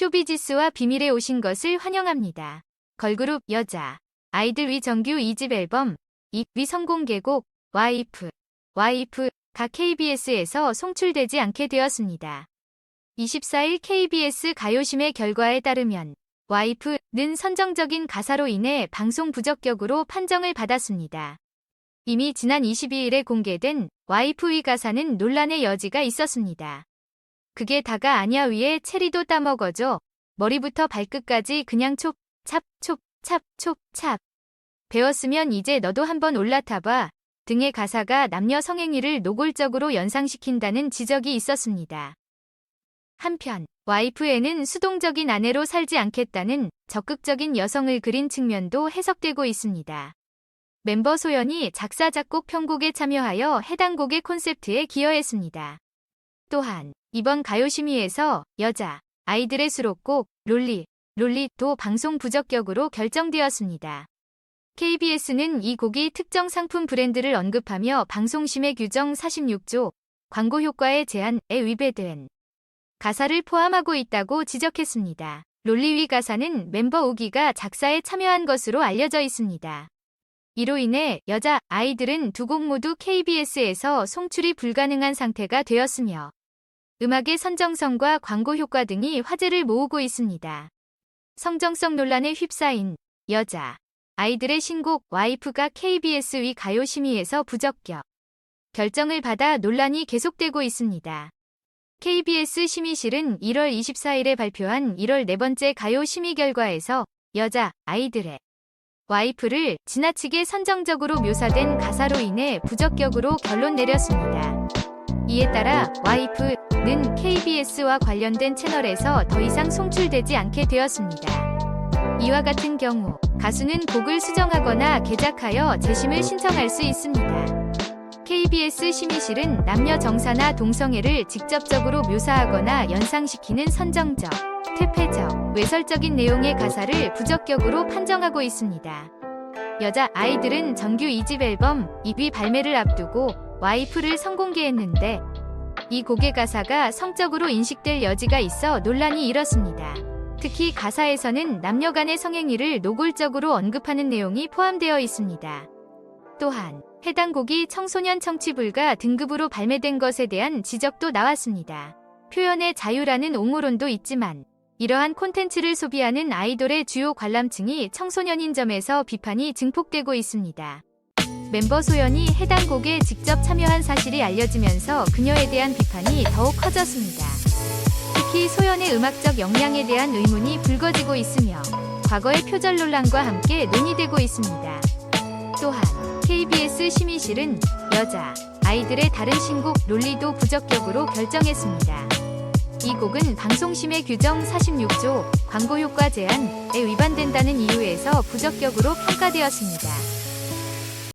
쇼비지스와 비밀에 오신 것을 환영합니다. 걸그룹 여자 아이들 위 정규 2집 앨범 입위 성공개곡 와이프 와이프가 KBS에서 송출되지 않게 되었습니다. 24일 KBS 가요심의 결과에 따르면 와이프는 선정적인 가사로 인해 방송 부적격으로 판정을 받았습니다. 이미 지난 22일에 공개된 와이프 위 가사는 논란의 여지가 있었습니다. 그게 다가 아냐 위에 체리도 따먹어줘 머리부터 발끝까지 그냥 촉, 찹, 촉, 찹, 촉, 찹. 배웠으면 이제 너도 한번 올라타봐 등의 가사가 남녀 성행위를 노골적으로 연상시킨다는 지적이 있었습니다. 한편 와이프에는 수동적인 아내로 살지 않겠다는 적극적인 여성을 그린 측면도 해석되고 있습니다. 멤버 소연이 작사 작곡 편곡에 참여하여 해당 곡의 콘셉트에 기여했습니다. 또한 이번 가요심의에서 여자 아이들의 수록곡 롤리 롤리도 방송 부적격으로 결정되었습니다. KBS는 이 곡이 특정 상품 브랜드를 언급하며 방송심의 규정 46조 광고 효과의 제한에 위배된 가사를 포함하고 있다고 지적했습니다. 롤리위 가사는 멤버 우기가 작사에 참여한 것으로 알려져 있습니다. 이로 인해 여자 아이들은 두 곡 모두 KBS에서 송출이 불가능한 상태가 되었으며 음악의 선정성과 광고 효과 등이 화제를 모으고 있습니다. 성정성 논란에 휩싸인 여자 아이들의 신곡 와이프가 KBS 위 가요 심의에서 부적격 결정을 받아 논란이 계속되고 있습니다. KBS 심의실은 1월 24일에 발표한 1월 네 번째 가요 심의 결과에서 여자 아이들의 와이프를 지나치게 선정적으로 묘사된 가사로 인해 부적격으로 결론 내렸습니다. 이에 따라 와이프는 KBS와 관련된 채널에서 더 이상 송출되지 않게 되었습니다. 이와 같은 경우 가수는 곡을 수정하거나 개작하여 재심을 신청할 수 있습니다. KBS 심의실은 남녀 정사나 동성애를 직접적으로 묘사하거나 연상시키는 선정적, 퇴폐적, 외설적인 내용의 가사를 부적격으로 판정하고 있습니다. 여자 아이들은 정규 2집 앨범 입위 발매를 앞두고 와이프를 선공개했는데 이 곡의 가사가 성적으로 인식될 여지가 있어 논란이 일었습니다. 특히 가사에서는 남녀 간의 성행위를 노골적으로 언급하는 내용이 포함되어 있습니다. 또한 해당 곡이 청소년 청취불가 등급으로 발매된 것에 대한 지적도 나왔습니다. 표현의 자유라는 옹호론도 있지만 이러한 콘텐츠를 소비하는 아이돌의 주요 관람층이 청소년인 점에서 비판이 증폭되고 있습니다. 멤버 소연이 해당 곡에 직접 참여한 사실이 알려지면서 그녀에 대한 비판이 더욱 커졌습니다. 특히 소연의 음악적 역량에 대한 의문이 불거지고 있으며 과거의 표절 논란과 함께 논의되고 있습니다. 또한 KBS 심의실은 여자, 아이들의 다른 신곡 롤리도 부적격으로 결정했습니다. 이 곡은 방송심의 규정 46조 광고 효과 제한에 위반된다는 이유에서 부적격으로 평가되었습니다.